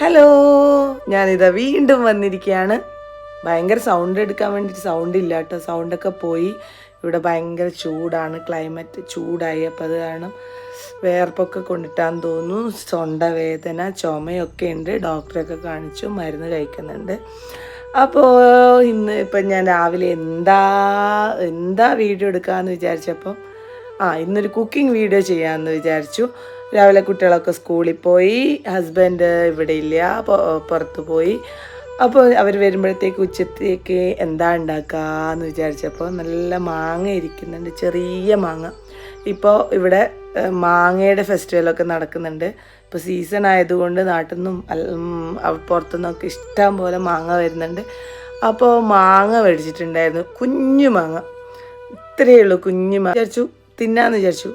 Hello ഞാനിതാ വീണ്ടും വന്നിരിക്കുകയാണ് ഭയങ്കര സൗണ്ട് എടുക്കാൻ വേണ്ടിയിട്ട് സൗണ്ട് ഇല്ല കേട്ടോ. സൗണ്ടൊക്കെ പോയി. ഇവിടെ ഭയങ്കര ചൂടാണ്. ക്ലൈമറ്റ് ചൂടായി. അപ്പോൾ അത് കാരണം വേർപ്പൊക്കെ കൊണ്ടിട്ടാന്ന് തോന്നുന്നു. തൊണ്ടവേദന ചുമയൊക്കെ ഉണ്ട്. ഡോക്ടറൊക്കെ കാണിച്ചു. മരുന്ന് കഴിക്കുന്നുണ്ട്. അപ്പോൾ ഇന്ന് ഇപ്പം ഞാൻ രാവിലെ എന്താ എന്താ വീഡിയോ എടുക്കാമെന്ന് വിചാരിച്ചപ്പം ആ ഇന്നൊരു കുക്കിംഗ് വീഡിയോ ചെയ്യാമെന്ന് വിചാരിച്ചു. രാവിലെ കുട്ടികളൊക്കെ സ്കൂളിൽ പോയി ഹസ്ബൻഡ് ഇവിടെ ഇല്ല പുറത്തു പോയി. അപ്പോൾ അവർ വരുമ്പോഴത്തേക്ക് ഉച്ചത്തേക്ക് എന്താ ഉണ്ടാക്കാന്ന് വിചാരിച്ചപ്പോൾ നല്ല മാങ്ങ ഇരിക്കുന്നുണ്ട് ചെറിയ മാങ്ങ. ഇപ്പോൾ ഇവിടെ മാങ്ങയുടെ ഫെസ്റ്റിവലൊക്കെ നടക്കുന്നുണ്ട്. ഇപ്പോൾ സീസൺ ആയതുകൊണ്ട് നാട്ടിൽ നിന്നും പുറത്തുനിന്നൊക്കെ ഇഷ്ടം പോലെ മാങ്ങ വരുന്നുണ്ട്. അപ്പോൾ മാങ്ങ മേടിച്ചിട്ടുണ്ടായിരുന്നു കുഞ്ഞു മാങ്ങ. ഇത്രയേ ഉള്ളൂ കുഞ്ഞു മാങ്ങ വിചാരിച്ചു തിന്നാന്ന് വിചാരിച്ചു.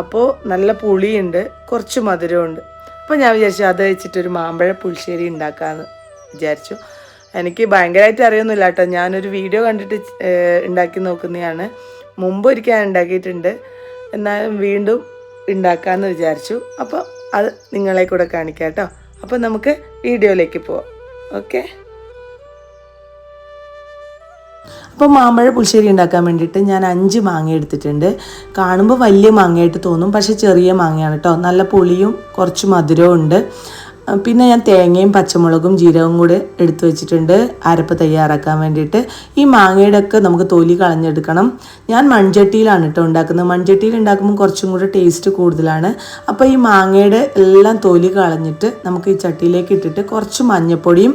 അപ്പോൾ നല്ല പുളിയുണ്ട് കുറച്ച് മധുരമുണ്ട് അപ്പോൾ ഞാൻ വിചാരിച്ചു അത് വെച്ചിട്ടൊരു മാമ്പഴ പുളിശ്ശേരി ഉണ്ടാക്കാമെന്ന് വിചാരിച്ചു. എനിക്ക് ഭയങ്കരമായിട്ട് അറിയൊന്നുമില്ല കേട്ടോ. ഞാനൊരു വീഡിയോ കണ്ടിട്ട് ഉണ്ടാക്കി നോക്കുന്നതാണ് മുമ്പ് ഒരിക്കൽ ഞാൻ ഉണ്ടാക്കിയിട്ടുണ്ട്. എന്നാലും വീണ്ടും ഉണ്ടാക്കാമെന്ന് വിചാരിച്ചു. അപ്പോൾ അത് നിങ്ങളെ കൂടെ കാണിക്കാം കേട്ടോ. അപ്പോൾ നമുക്ക് വീഡിയോയിലേക്ക് പോവാം. ഓക്കെ? അപ്പോൾ മാമ്പഴ പുളിശ്ശേരി ഉണ്ടാക്കാൻ വേണ്ടിയിട്ട് ഞാൻ അഞ്ച് മാങ്ങ എടുത്തിട്ടുണ്ട്. കാണുമ്പോൾ വലിയ മാങ്ങയായിട്ട് തോന്നും പക്ഷേ ചെറിയ മാങ്ങയാണ് കേട്ടോ നല്ല പുളിയും കുറച്ച് മധുരവും ഉണ്ട്. പിന്നെ ഞാൻ തേങ്ങയും പച്ചമുളകും ജീരകവും കൂടെ എടുത്തു വെച്ചിട്ടുണ്ട്. അരപ്പ് തയ്യാറാക്കാൻ വേണ്ടിയിട്ട്. ഈ മാങ്ങയുടെ ഒക്കെ നമുക്ക് തൊലി കളഞ്ഞെടുക്കണം. ഞാൻ മൺചട്ടിയിലാണ് കേട്ടോ ഉണ്ടാക്കുന്നത്. മൺചട്ടിയിൽ ഉണ്ടാക്കുമ്പോൾ കുറച്ചും കൂടെ ടേസ്റ്റ് കൂടുതലാണ്. അപ്പോൾ ഈ മാങ്ങയുടെ എല്ലാം തൊലി കളഞ്ഞിട്ട് നമുക്ക് ഈ ചട്ടിയിലേക്ക് ഇട്ടിട്ട് കുറച്ച് മഞ്ഞൾപ്പൊടിയും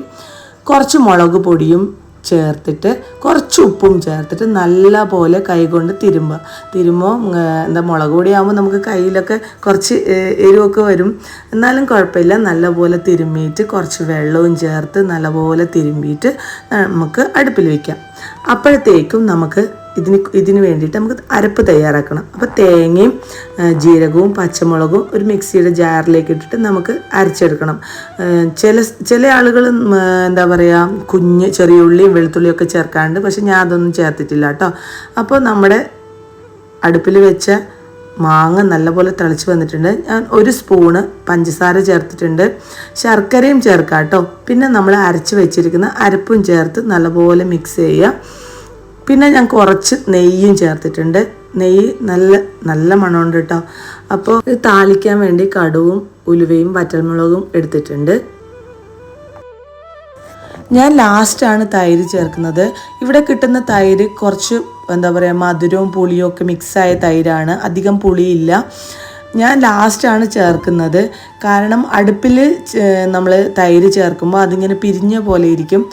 കുറച്ച് മുളക് പൊടിയും ചേർത്തിട്ട് കുറച്ച് ഉപ്പും ചേർത്തിട്ട് നല്ല പോലെ കൈകൊണ്ട് തിരുമ്പുക. തിരുമ്പോൾ എന്താ മുളക് പൊടി ആകുമ്പോൾ നമുക്ക് കയ്യിലൊക്കെ കുറച്ച് എരിവൊക്കെ വരും. എന്നാലും കുഴപ്പമില്ല. നല്ലപോലെ തിരുമ്മിയിട്ട് കുറച്ച് വെള്ളവും ചേർത്ത് നല്ലപോലെ തിരുമ്മിയിട്ട് നമുക്ക് അടുപ്പിൽ വയ്ക്കാം അപ്പോഴത്തേക്കും നമുക്ക് ഇതിന് ഇതിന് വേണ്ടിയിട്ട് നമുക്ക് അരപ്പ് തയ്യാറാക്കണം. അപ്പോൾ തേങ്ങയും ജീരകവും പച്ചമുളകും ഒരു മിക്സിയുടെ ജാറിലേക്ക് ഇട്ടിട്ട് നമുക്ക് അരച്ചെടുക്കണം. ചില ചില ആളുകൾ എന്താ പറയുക കുഞ്ഞ് ചെറിയ ഉള്ളിയും വെളുത്തുള്ളിയും ഒക്കെ ചേർക്കാറുണ്ട്. പക്ഷെ ഞാൻ അതൊന്നും ചേർത്തിട്ടില്ല കേട്ടോ. അപ്പോൾ നമ്മുടെ അടുപ്പിൽ വെച്ച മാങ്ങ നല്ലപോലെ തിളച്ച് വന്നിട്ടുണ്ട്. ഞാൻ ഒരു സ്പൂണ് പഞ്ചസാര ചേർത്തിട്ടുണ്ട്. ശർക്കരയും ചേർക്കാം കേട്ടോ. പിന്നെ നമ്മൾ അരച്ച് വെച്ചിരിക്കുന്ന അരപ്പും ചേർത്ത് നല്ലപോലെ മിക്സ് ചെയ്യുക. പിന്നെ ഞാൻ കുറച്ച് നെയ്യും ചേർത്തിട്ടുണ്ട്. നെയ്യ് നല്ല നല്ല മണമുണ്ട് കേട്ടോ അപ്പോൾ ഇത് താളിക്കാൻ വേണ്ടി കടുവും ഉലുവയും വറ്റൽമുളകും എടുത്തിട്ടുണ്ട്. ഞാൻ ലാസ്റ്റാണ് തൈര് ചേർക്കുന്നത്. ഇവിടെ കിട്ടുന്ന തൈര് കുറച്ച് എന്താ പറയുക മധുരവും പുളിയും ഒക്കെ മിക്സായ തൈരാണ്. അധികം പുളിയില്ല. ഞാൻ ലാസ്റ്റാണ് ചേർക്കുന്നത്. കാരണം അടുപ്പിൽ നമ്മൾ തൈര് ചേർക്കുമ്പോൾ അതിങ്ങനെ പിരിഞ്ഞ പോലെ ഇരിക്കും.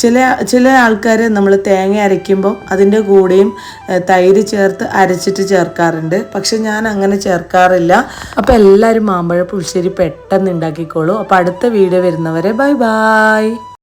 ചില ചില ആൾക്കാർ നമ്മൾ തേങ്ങ അരയ്ക്കുമ്പോൾ അതിന്റെ കൂടെയും തൈര് ചേർത്ത് അരച്ചിട്ട് ചേർക്കാറുണ്ട്. പക്ഷെ ഞാൻ അങ്ങനെ ചേർക്കാറില്ല. അപ്പോൾ എല്ലാവരും മാമ്പഴ പുളിശ്ശേരി പെട്ടെന്ന് ഉണ്ടാക്കിക്കോളൂ. അപ്പോൾ അടുത്ത വീഡിയോ വരുന്നവരെ ബൈ ബൈ.